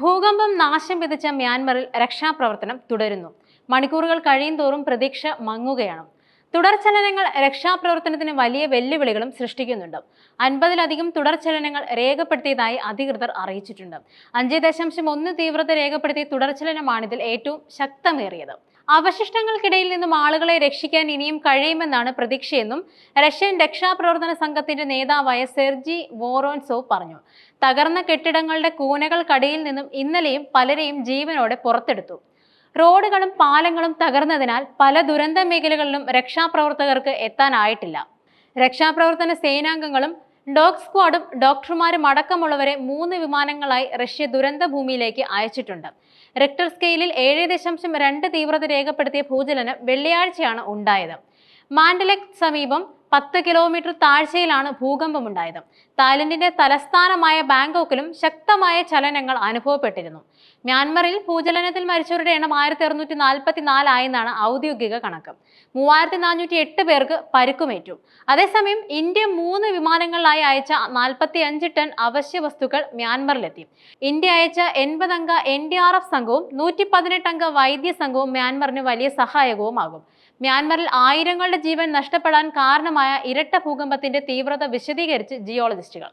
ഭൂകമ്പം നാശം വിതച്ച മ്യാൻമറിൽ രക്ഷാപ്രവർത്തനം തുടരുന്നു. മണിക്കൂറുകൾ കഴിയും തോറും പ്രതീക്ഷ മങ്ങുകയാണ്. തുടർചലനങ്ങൾ രക്ഷാപ്രവർത്തനത്തിന് വലിയ വെല്ലുവിളികളും സൃഷ്ടിക്കുന്നുണ്ട്. അൻപതിലധികം തുടർചലനങ്ങൾ രേഖപ്പെടുത്തിയതായി അധികൃതർ അറിയിച്ചിട്ടുണ്ട്. അഞ്ച് ദശാംശം ഒന്ന് തീവ്രത രേഖപ്പെടുത്തിയ തുടർചലനമാണിതിൽ ഏറ്റവും ശക്തമേറിയത്. അവശിഷ്ടങ്ങൾക്കിടയിൽ നിന്നും ആളുകളെ രക്ഷിക്കാൻ ഇനിയും കഴിയുമെന്നാണ് പ്രതീക്ഷയെന്നും റഷ്യൻ രക്ഷാപ്രവർത്തന സംഘത്തിന്റെ നേതാവായ സെർജി വോറോൻസോവ് പറഞ്ഞു. തകർന്ന കെട്ടിടങ്ങളുടെ കൂനകൾക്കടിയിൽ നിന്നും ഇന്നലെയും പലരെയും ജീവനോടെ പുറത്തെടുത്തു. റോഡുകളും പാലങ്ങളും തകർന്നതിനാൽ പല ദുരന്ത മേഖലകളിലും രക്ഷാപ്രവർത്തകർക്ക് എത്താനായിട്ടില്ല. രക്ഷാപ്രവർത്തന സേനാംഗങ്ങളും ഡോഗ് സ്ക്വാഡും ഡോക്ടർമാരും അടക്കമുള്ളവരെ മൂന്ന് വിമാനങ്ങളായി റഷ്യ ദുരന്ത ഭൂമിയിലേക്ക് അയച്ചിട്ടുണ്ട്. റിക്ടർ സ്കെയിലിൽ ഏഴ് ദശാംശം രണ്ട് തീവ്രത രേഖപ്പെടുത്തിയ ഭൂചലനം വെള്ളിയാഴ്ചയാണ് ഉണ്ടായത്. മാൻഡലക് സമീപം പത്ത് കിലോമീറ്റർ താഴ്ചയിലാണ് ഭൂകമ്പമുണ്ടായത്. തായ്ലൻഡിന്റെ തലസ്ഥാനമായ ബാങ്കോക്കിലും ശക്തമായ ചലനങ്ങൾ അനുഭവപ്പെട്ടിരുന്നു. മ്യാൻമറിൽ ഭൂചലനത്തിൽ മരിച്ചവരുടെ എണ്ണം ആയിരത്തി അറുന്നൂറ്റി നാൽപ്പത്തി നാലായെന്നാണ് ഔദ്യോഗിക കണക്ക്. മൂവായിരത്തി നാനൂറ്റി എട്ട് പേർക്ക് പരുക്കുമേറ്റു. അതേസമയം ഇന്ത്യ മൂന്ന് വിമാനങ്ങളിലായി അയച്ച നാൽപ്പത്തി അഞ്ച് ടൺ അവശ്യ വസ്തുക്കൾ മ്യാൻമറിലെത്തി. ഇന്ത്യ അയച്ച എൺപതംഗ എൻ ഡി ആർ എഫ് സംഘവും നൂറ്റി പതിനെട്ട് അംഗ വൈദ്യ സംഘവും മ്യാൻമറിന് വലിയ സഹായകവുമാകും. മ്യാൻമറിൽ ആയിരങ്ങളുടെ ജീവൻ നഷ്ടപ്പെടാൻ കാരണമായ ഇരട്ട ഭൂകമ്പത്തിന്റെ തീവ്രത വിശദീകരിച്ച് ജിയോളജിസ്റ്റുകൾ.